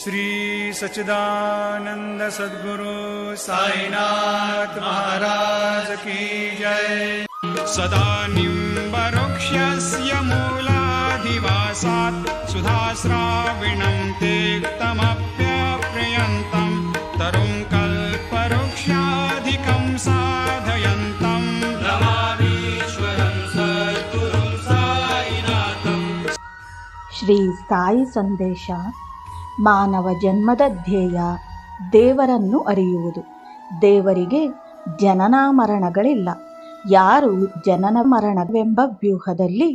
श्रीसच्चिदानन्द सद्गुरु साईनाथ महाराज की जय। सदा निम्बरुक्षस्य मूलाधिवासात् सुधाविणम् ते तमप्यप्रयन्तम् तरुम् कल्पवृक्षाधिकम् साधयन्तम् साई सन्देशात् ಮಾನವ ಜನ್ಮದ ಧ್ಯೇಯ ದೇವರನ್ನು ಅರಿಯುವುದು. ದೇವರಿಗೆ ಜನನ ಮರಣಗಳಿಲ್ಲ. ಯಾರು ಜನನ ಮರಣವೆಂಬ ವ್ಯೂಹದಲ್ಲಿ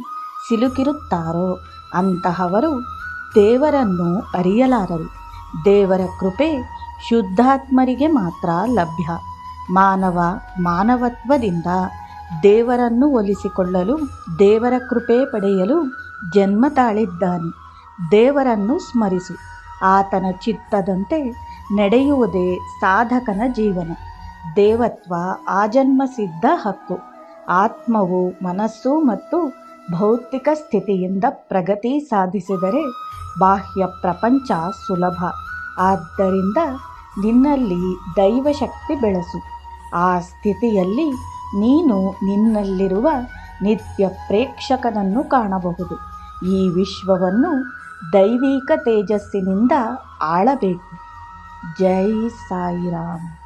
ಸಿಲುಕಿರುತ್ತಾರೋ ಅಂತಹವರು ದೇವರನ್ನು ಅರಿಯಲಾರರು. ದೇವರ ಕೃಪೆ ಶುದ್ಧಾತ್ಮರಿಗೆ ಮಾತ್ರ ಲಭ್ಯ. ಮಾನವ ಮಾನವತ್ವದಿಂದ ದೇವರನ್ನು ಒಲಿಸಿಕೊಳ್ಳಲು, ದೇವರ ಕೃಪೆ ಪಡೆಯಲು ಜನ್ಮ ತಾಳಿದ್ದಾನೆ. ದೇವರನ್ನು ಸ್ಮರಿಸು. ಆತನ ಚಿತ್ತದಂತೆ ನಡೆಯುವುದೇ ಸಾಧಕನ ಜೀವನ. ದೇವತ್ವ ಆಜನ್ಮ ಸಿದ್ಧ ಹಕ್ಕು. ಆತ್ಮವು ಮನಸ್ಸು ಮತ್ತು ಭೌತಿಕ ಸ್ಥಿತಿಯಿಂದ ಪ್ರಗತಿ ಸಾಧಿಸಿದರೆ ಬಾಹ್ಯ ಪ್ರಪಂಚ ಸುಲಭ. ಆದ್ದರಿಂದ ನಿನ್ನಲ್ಲಿ ದೈವಶಕ್ತಿ ಬೆಳೆಸು. ಆ ಸ್ಥಿತಿಯಲ್ಲಿ ನೀನು ನಿನ್ನಲ್ಲಿರುವ ನಿತ್ಯ ಪ್ರೇಕ್ಷಕನನ್ನು ಕಾಣಬಹುದು. ಈ ವಿಶ್ವವನ್ನು ದೈವಿಕ ತೇಜಸ್ಸಿನಿಂದ ಆಳಬೇಕು. ಜೈ ಸಾಯಿರಾಮ್.